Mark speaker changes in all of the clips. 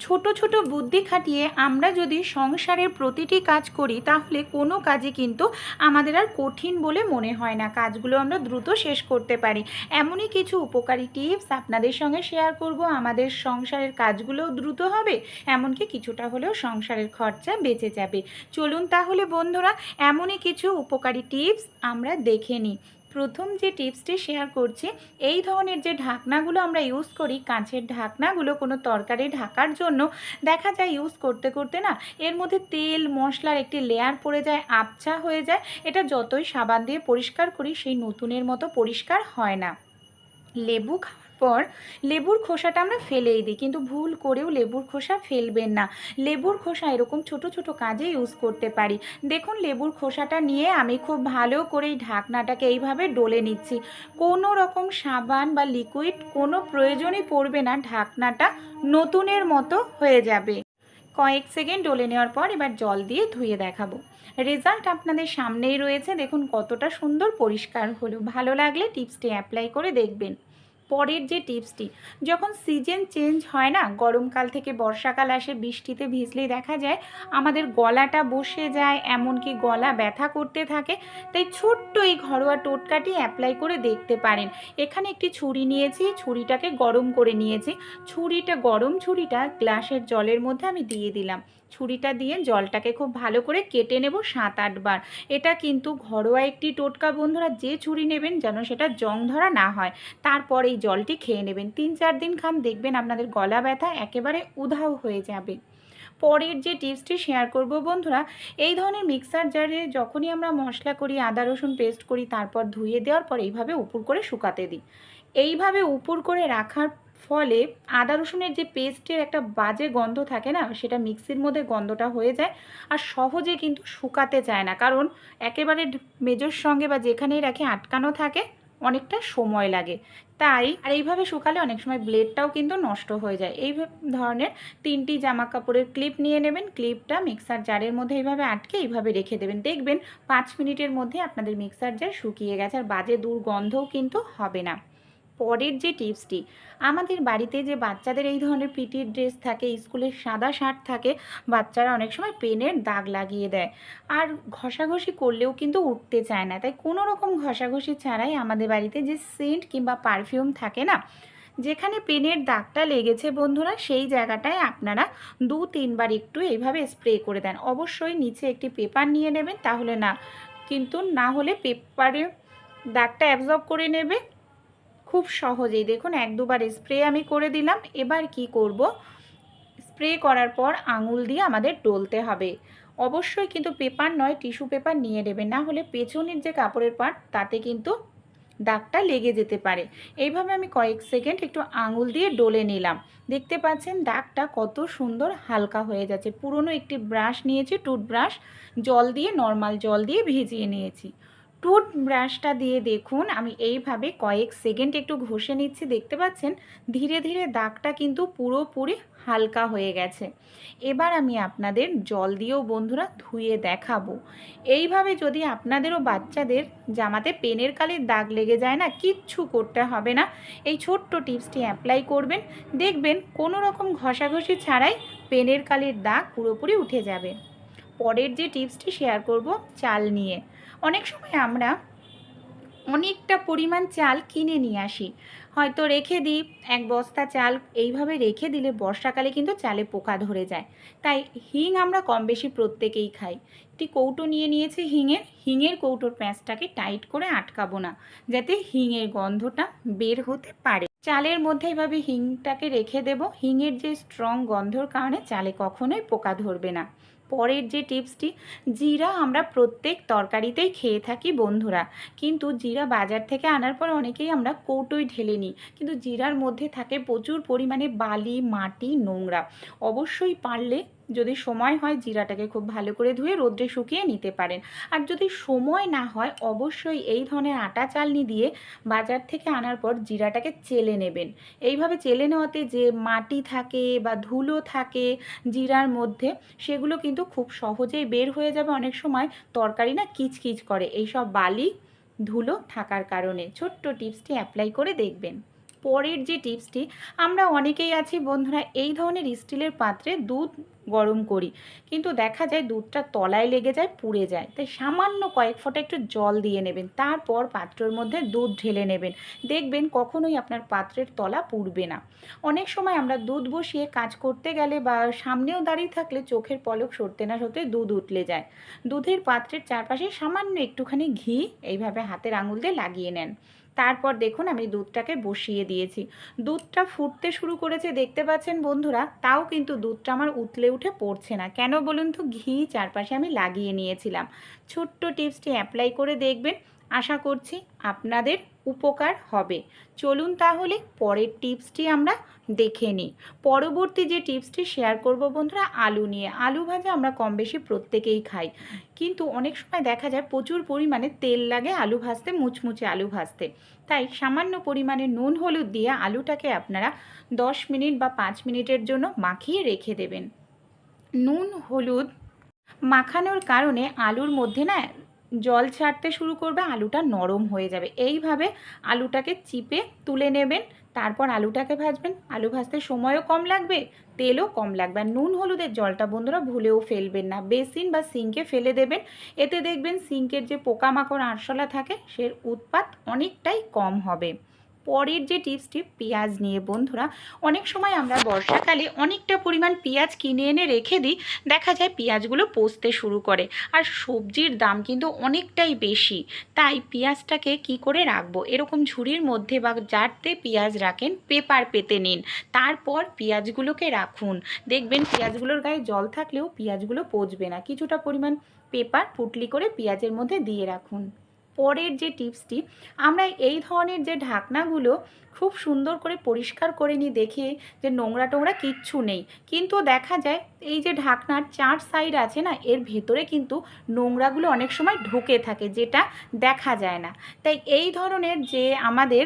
Speaker 1: ছোট ছোট বুদ্ধি খাটিয়ে আমরা যদি সংসারের প্রতিটি কাজ করি, তাহলে কোনো কাজই কিন্তু আমাদের আর কঠিন বলে মনে হয় না। কাজগুলো আমরা দ্রুত শেষ করতে পারি। এমনই কিছু উপকারী টিপস আপনাদের সঙ্গে শেয়ার করব। আমাদের সংসারের কাজগুলোও দ্রুত হবে, এমনকি কিছুটা হলেও সংসারের খরচা বেঁচে যাবে। চলুন তাহলে বন্ধুরা, এমনই কিছু উপকারী টিপস আমরা দেখে নিই। প্রথম যে টিপসটি শেয়ার করছি, এই ধরনের যে ঢাকনাগুলো আমরা ইউজ করি, কাঁচের ঢাকনাগুলো কোনো তরকারি ঢাকার জন্য দেখা যায় ইউজ করতে করতে না এর মধ্যে তেল, মশলার একটি লেয়ার পড়ে যায়, আবছা হয়ে যায়। এটা যতই সাবান দিয়ে পরিষ্কার করি, সেই নতুনের মতো পরিষ্কার হয় না। লেবু খাওয়ার পর লেবুর খোসাটা আমরা ফেলেই দিই। কিন্তু ভুল করেও লেবুর খোসা ফেলবেন না। লেবুর খোসা এরকম ছোট ছোট কাজে ইউজ করতে পারি। দেখুন, লেবুর খোসাটা নিয়ে আমি খুব ভালো করে এই ঢাকনাটাকে এইভাবে ডলে নিচ্ছি। কোনো রকম সাবান বা লিকুইড কোনো প্রয়োজনই পড়বে না, ঢাকনাটা নতুনের মতো হয়ে যাবে। কয়েক সেকেন্ড ডলে নেওয়ার পর এবার জল দিয়ে ধুয়ে দেখাবো। রেজাল্ট আপনাদের সামনেই রয়েছে। দেখুন কতটা সুন্দর পরিষ্কার হলো। ভালো লাগলে টিপসটি অ্যাপ্লাই করে দেখবেন। পরের যে টিপসটি, যখন সিজন চেঞ্জ হয় না, গরমকাল থেকে বর্ষাকাল আসে, বৃষ্টিতে ভিজলেই দেখা যায় আমাদের গলাটা বসে যায়, এমনকি গলা ব্যথা করতে থাকে, তাই ছোট্ট এই ঘরোয়া টোটকাটি অ্যাপ্লাই করে দেখতে পারেন। এখানে একটি ছুরি নিয়েছি, ছুরিটাকে গরম করে নিয়েছি। ছুরিটা, গরম ছুরিটা গ্লাসের জলের মধ্যে আমি দিয়ে দিলাম। ছুরিটা দিয়ে জলটাকে খুব ভালো করে কেটে নেব সাত আটবার এটা কিন্তু ঘরোয়া একটি টোটকা, বন্ধুরা। যে ছুরি নেবেন যেন সেটা জং ধরা না হয়, তারপর এই জলটি খেয়ে নেবেন। তিন, চার দিন খান দেখবেন আপনাদের গলা ব্যথা একেবারে উধাও হয়ে যাবে। পরের যে টিপসটি শেয়ার করব, বন্ধুরা, এই ধরনের মিক্সার জারে যখনই আমরা মশলা করি, আদা, রসুন পেস্ট করি, তারপর ধুয়ে দেওয়ার পর এইভাবে উপুর করে শুকাতে দিই। এইভাবে উপুর করে রাখার ফলে আদা রসুনের যে পেস্টের একটা বাজে গন্ধ থাকে না, সেটা মিক্সির মধ্যে গন্ধটা হয়ে যায় আর সহজে কিন্তু শুকাতে চায় না। কারণ একেবারে মেজর সঙ্গে বা যেখানেই রাখে আটকানো থাকে, অনেকটা সময় লাগে। তাই আর এইভাবে শুকালে অনেক সময় ব্লেডটাও কিন্তু নষ্ট হয়ে যায়। এই ধরনের তিনটি জামা কাপড়ের ক্লিপ নিয়ে নেবেন। ক্লিপটা মিক্সার জারের মধ্যে এইভাবে আটকে এইভাবে রেখে দেবেন। দেখবেন পাঁচ মিনিটের মধ্যে আপনাদের মিক্সার জার শুকিয়ে গেছে আর বাজে দুর্গন্ধও কিন্তু হবে না। পরের যে টিপসটি, আমাদের বাড়িতে যে বাচ্চাদের এই ধরনের পিটির ড্রেস থাকে স্কুলের সাদা শার্ট থাকে, বাচ্চারা অনেক সময় পেনের দাগ লাগিয়ে দেয়। আর ঘষাঘষি করলেও কিন্তু উঠতে চায় না। তাই কোনো রকম ঘষাঘষি ছাড়াই আমাদের বাড়িতে যে সেন্ট কিংবা পারফিউম থাকে না, যেখানে পেনের দাগটা লেগেছে বন্ধুরা, সেই জায়গাটায় আপনারা দু তিনবার একটু এইভাবে স্প্রে করে দেন। অবশ্যই নিচে একটি পেপার নিয়ে নেবেন, তাহলে না, কিন্তু না হলে পেপারে দাগটা অ্যাবজর্ব করে নেবে। খুব সহজেই। দেখুন, এক দুবার স্প্রে আমি করে দিলাম। এবার কি করব? স্প্রে করার পর আঙুল দিয়ে আমাদের ডলতে হবে। অবশ্যই কিন্তু পেপার নয় টিস্যু পেপার নিয়ে নেবেন। না হলে পেছনের যে কাপড়ের পাট তাতে কিন্তু দাগটা লেগে যেতে পারে। এইভাবে আমি কয়েক সেকেন্ড একটু আঙুল দিয়ে ডলে নিলাম। দেখতে পাচ্ছেন, দাগটা কত সুন্দর হালকা হয়ে যাচ্ছে। পুরনো একটি ব্রাশ নিয়েছি টুথব্রাশ জল দিয়ে নর্মাল জল দিয়ে ভিজিয়ে নিয়েছি। টুথ ব্রাশটা দিয়ে দেখুন, আমি এইভাবে কয়েক সেকেন্ড একটু ঘষে নিচ্ছি, দেখতে পাচ্ছেন? ধীরে ধীরে দাগটা কিন্তু পুরোপুরি হালকা হয়ে গেছে। এবার আমি আপনাদের জল দিয়েও বন্ধুরা ধুয়ে দেখাবো। এইভাবে যদি আপনাদেরও বাচ্চাদের জামাতে পেনের কালির দাগ লেগে যায় না, কিচ্ছু করতে হবে না। এই ছোট্ট টিপসটি অ্যাপ্লাই করবেন, দেখবেন কোনো রকম ঘষাঘষি ছাড়াই পেনের কালির দাগ পুরোপুরি উঠে যাবে। পরের যে টিপসটি শেয়ার করব, চাল নিয়ে। অনেক সময় আমরা অনেকটা পরিমাণ চাল কিনে নিয়ে আসি। হয়তো রেখে দিই, এক বস্তা চাল এইভাবে রেখে দিলে বর্ষাকালে কিন্তু চালে পোকা ধরে যায়। তাই হিং আমরা কম বেশি প্রত্যেকেই খাই। একটি কৌটো নিয়ে নিয়েছি হিঙের হিঙের কৌটোর প্যাঁচটাকে টাইট করে আটকাবো না, যাতে হিঙের গন্ধটা বের হতে পারে। চালের মধ্যে এভাবে হিংটাকে রেখে দেব। হিঙের যে স্ট্রং গন্ধর কারণে চালে কখনোই পোকা ধরবে না। পরের যে টিপসটি, জিরা আমরা প্রত্যেক তরকারিতেই খেয়ে থাকি বন্ধুরা। কিন্তু জিরা বাজার থেকে আনার পর অনেকেই আমরা কৌটোই ঢেলে নিই। কিন্তু জিরার মধ্যে থাকে প্রচুর পরিমাণে বালি, মাটি, নোংরা। অবশ্যই পারলে যদি সময় হয় জিরাটাকে খুব ভালো করে ধুয়ে রোদ্রে শুকিয়ে নিতে পারেন। আর যদি সময় না হয়, অবশ্যই এই ধরনের আটা চালনি দিয়ে বাজার থেকে আনার পর জিরাটাকে চেলে নেবেন। এইভাবে চেলে নেওয়াতে যে মাটি থাকে বা ধুলো থাকে জিরার মধ্যে, সেগুলো কিন্তু খুব সহজেই বের হয়ে যাবে। অনেক সময় তরকারি না কিচকিচ করে। এইসব বালি, ধুলো থাকার কারণে। ছোট্ট টিপসটি অ্যাপ্লাই করে দেখবেন। পরের যে টিপসটি, আমরা অনেকেই আছি বন্ধুরা, এই ধরনের স্টিলের পাত্রে দুধ গরম করি। কিন্তু দেখা যায় দুধটা তলায় লেগে যায়, পুড়ে যায়। তাই সামান্য কয়েক ফোঁটা একটু জল দিয়ে নেবেন। তারপর পাত্রের মধ্যে দুধ ঢেলে নেবেন। দেখবেন কখনোই আপনার পাত্রের তলা পুড়বে না। অনেক সময় আমরা দুধ বসিয়ে কাজ করতে গেলে বা সামনেও দাঁড়িয়ে থাকলে চোখের পলক সরতে না সরতে দুধ উতলে যায়। দুধের পাত্রের চারপাশে সামান্য একটুখানি ঘি এইভাবে হাতের আঙুল দিয়ে লাগিয়ে নেন। তারপর দেখুন আমি দুধটাকে বসিয়ে দিয়েছি। দুধটা ফুটতে শুরু করেছে, দেখতে পাচ্ছেন বন্ধুরা? তাও কিন্তু দুধটা আমার উতলে উঠে পড়ছে না। কেন বলুন তো? ঘি চারপাশে আমি লাগিয়ে নিয়েছিলাম। ছোট্ট টিপসটি অ্যাপ্লাই করে দেখবেন। আশা করছি আপনাদের উপকার হবে। চলুন তাহলে পরের টিপসটি আমরা দেখে নিই। পরবর্তী যে টিপসটি শেয়ার করব বন্ধুরা, আলু নিয়ে। আলু ভাজা আমরা কম বেশি প্রত্যেকেই খাই। কিন্তু অনেক সময় দেখা যায় প্রচুর পরিমাণে তেল লাগে আলু ভাজতে, মুচমুচে আলু ভাজতে। তাই সামান্য পরিমাণে নুন, হলুদ দিয়ে আলুটাকে আপনারা দশ মিনিট বা পাঁচ মিনিটের জন্য মাখিয়ে রেখে দেবেন। নুন, হলুদ মাখানোর কারণে আলুর মধ্যে না জল ছাড়তে শুরু করবে, আলুটা নরম হয়ে যাবে। এইভাবে আলুটাকে চিপে তুলে নেবেন, তারপর আলুটাকে ভাজবেন। আলু ভাজতে সময়ও কম লাগবে, তেলও কম লাগবে। আর নুন হলুদের জলটা বন্ধুরা ভুলেও ফেলবেন না। বেসিন বা সিঙ্কে ফেলে দেবেন। এতে দেখবেন সিঙ্কের যে পোকামাকড় আরশলা থাকে সে উৎপাত অনেকটাই কম হবে। পরের যে টিপসটি পেঁয়াজ নিয়ে বন্ধুরা, অনেক সময় আমরা বর্ষাকালে অনেকটা পরিমাণ পেঁয়াজ কিনে এনে রেখে দিই, দেখা যায় পেঁয়াজগুলো পচতে শুরু করে আর সবজির দাম কিন্তু অনেকটাই বেশি। তাই পেঁয়াজটাকে কি করে রাখব? এরকম ঝুড়ির মধ্যে বা যাতে পেঁয়াজ রাখেন, পেপার পেতে নিন। তারপর পেঁয়াজগুলোকে রাখুন। দেখবেন পেঁয়াজগুলোর গায়ে জল থাকলেও পেঁয়াজগুলো পচবে না। কিছুটা পরিমাণ পেপার, পুটলি করে পেঁয়াজের মধ্যে দিয়ে রাখুন। পরের যে টিপসটি, আমরা এই ধরনের যে ঢাকনাগুলো খুব সুন্দর করে পরিষ্কার করে নিই দেখে যে নোংরা টোংরা কিচ্ছু নেই। কিন্তু দেখা যায় এই যে ঢাকনার চার সাইড আছে না, এর ভেতরে কিন্তু নোংরাগুলো অনেক সময় ঢুকে থাকে যেটা দেখা যায় না। তাই এই ধরনের যে আমাদের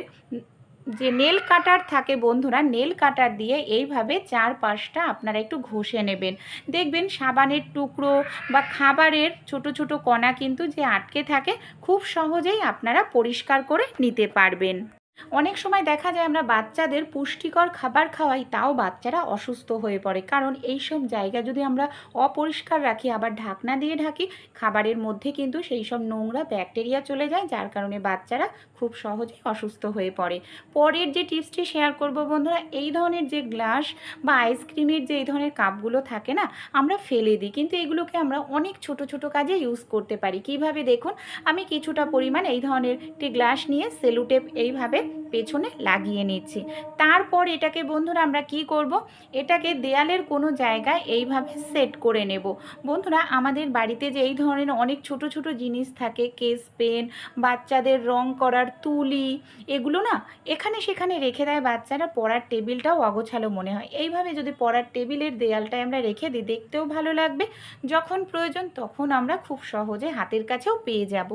Speaker 1: যে নেল কাটার থাকে বন্ধুরা, নেল কাটার দিয়ে এইভাবে চারপাশটা আপনারা একটু ঘষে নেবেন। দেখবেন সাবানের টুকরো বা খাবারের ছোট ছোট কণা কিন্তু যে আটকে থাকে, খুব সহজেই আপনারা পরিষ্কার করে নিতে পারবেন। অনেক সময় দেখা যায় আমরা বাচ্চাদের পুষ্টিকর খাবার খাওয়াই, তাও বাচ্চারা অসুস্থ হয়ে পড়ে। কারণ এই সব জায়গা যদি আমরা অপরিষ্কার রাখি, আবার ঢাকনা দিয়ে ঢাকি, খাবারের মধ্যে কিন্তু সেই সব নোংরা ব্যাকটেরিয়া চলে যায়, যার কারণে বাচ্চারা খুব সহজেই অসুস্থ হয়ে পড়ে। পরের যে টিপসটি শেয়ার করব বন্ধুরা, এই ধরনের যে গ্লাস বা আইসক্রিমের যে এই ধরনের কাপগুলো থাকে না, আমরা ফেলে দিই। কিন্তু এগুলোকে আমরা অনেক ছোট ছোট কাজে ইউজ করতে পারি। কীভাবে? দেখুন, আমি কিছুটা পরিমাণ এই ধরনের একটি গ্লাস নিয়ে সেলুটেপ এইভাবে পেছনে লাগিয়ে নিচ্ছি। তারপর এটাকে, বন্ধুরা, আমরা কি করব? এটাকে দেয়ালের কোনো জায়গায় এইভাবে সেট করে নেব। বন্ধুরা, আমাদের বাড়িতে যে এই ধরনের অনেক ছোট ছোট জিনিস থাকে, কেস পেন, বাচ্চাদের রং করার তুলি, এগুলো না এখানে সেখানে রেখে দেয়। বাচ্চারা পড়ার টেবিলটাও অগোছালো মনে হয়। এইভাবে যদি পড়ার টেবিলের দেয়ালটায় আমরা রেখে দিই, দেখতেও ভালো লাগবে। যখন প্রয়োজন তখন আমরা খুব সহজে হাতের কাছেও পেয়ে যাব।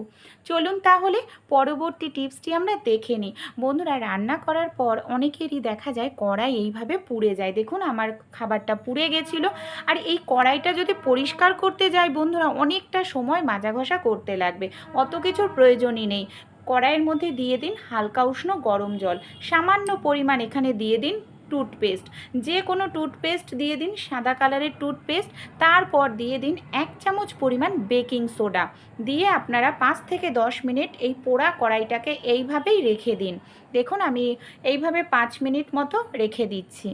Speaker 1: চলুন তাহলে পরবর্তী টিপসটি আমরা দেখে নিই। বন্ধুরা, রান্না করার পর অনেকেরই দেখা যায় কড়াই এইভাবে পুড়ে যায়। দেখুন আমার খাবারটা পুড়ে গেছিল। আর এই কড়াইটা যদি পরিষ্কার করতে যায় বন্ধুরা, অনেকটা সময় মাজা ঘষা করতে লাগবে। অত কিছুর প্রয়োজনই নেই। কড়াইয়ের মধ্যে দিয়ে দিন হালকা উষ্ণ গরম জল। সামান্য পরিমাণ এখানে দিয়ে দিন টুথপেস্ট যে কোনো টুথপেস্ট দিয়ে দিন, সাদা কালারের টুথপেস্ট তারপর দিয়ে দিন এক চামচ পরিমাণ বেকিং সোডা দিয়ে আপনারা পাঁচ থেকে দশ মিনিট এই পোড়া কড়াইটাকে এইভাবেই রেখে দিন। দেখুন, আমি এইভাবে পাঁচ মিনিট মতো রেখে দিচ্ছি।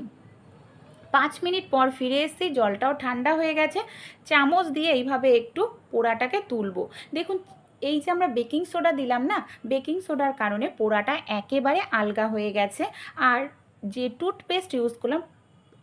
Speaker 1: পাঁচ মিনিট পর ফিরে এসেছি, জলটাও ঠান্ডা হয়ে গেছে। চামচ দিয়ে এইভাবে একটু পোড়াটাকে তুলবো। দেখুন, এই যে আমরা বেকিং সোডা দিলাম না বেকিং সোডার কারণে পোড়াটা একেবারে আলগা হয়ে গেছে। আর যে টুথপেস্ট ইউজ করলাম,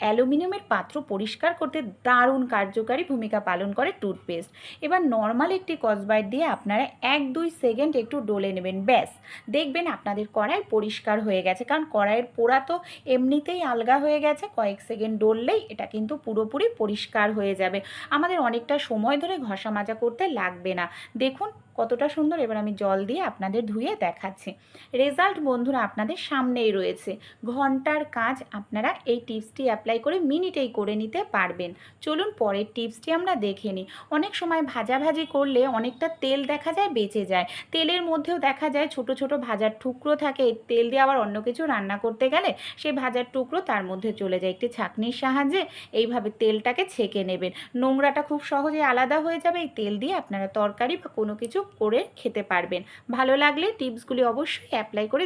Speaker 1: অ্যালুমিনিয়ামের পাত্র পরিষ্কার করতে দারুণ কার্যকারী ভূমিকা পালন করে টুথপেস্ট এবার নর্মাল একটি কসবাইট দিয়ে আপনারা এক দুই সেকেন্ড একটু ডলে নেবেন, ব্যাস। দেখবেন আপনাদের কড়াই পরিষ্কার হয়ে গেছে, কারণ কড়াইয়ের পোড়া তো এমনিতেই আলগা হয়ে গেছে, কয়েক সেকেন্ড ডললেই এটা কিন্তু পুরোপুরি পরিষ্কার হয়ে যাবে। আমাদের অনেকটা সময় ধরে ঘষা মাজা করতে লাগবে না। দেখুন কতটা সুন্দর, এবার আমি জল দিয়ে আপনাদের ধুয়ে দেখাচ্ছি। রেজাল্ট বন্ধুরা আপনাদের সামনেই রয়েছে। ঘণ্টার কাজ আপনারা এই টিপসটি অ্যাপ্লাই করে মিনিটেই করে নিতে পারবেন। চলুন পরের টিপসটি আমরা দেখে নিই। অনেক সময় ভাজাভাজি করলে অনেকটা তেল দেখা যায়, বেঁচে যায়। তেলের মধ্যেও দেখা যায় ছোট ছোট ভাজার টুকরো থাকে। তেল দিয়ে আবার অন্য কিছু রান্না করতে গেলে সেই ভাজার টুকরো তার মধ্যে চলে যায়। একটি ছাঁকনির সাহায্যে এইভাবে তেলটাকে ছেঁকে নেবেন। নোংরাটা খুব সহজে আলাদা হয়ে যাবে। এই তেল দিয়ে আপনারা তরকারি বা কোনো কিছু করে খেতে পারবেন। ভালো লাগলে টিপসগুলি অবশ্যই অ্যাপ্লাই করে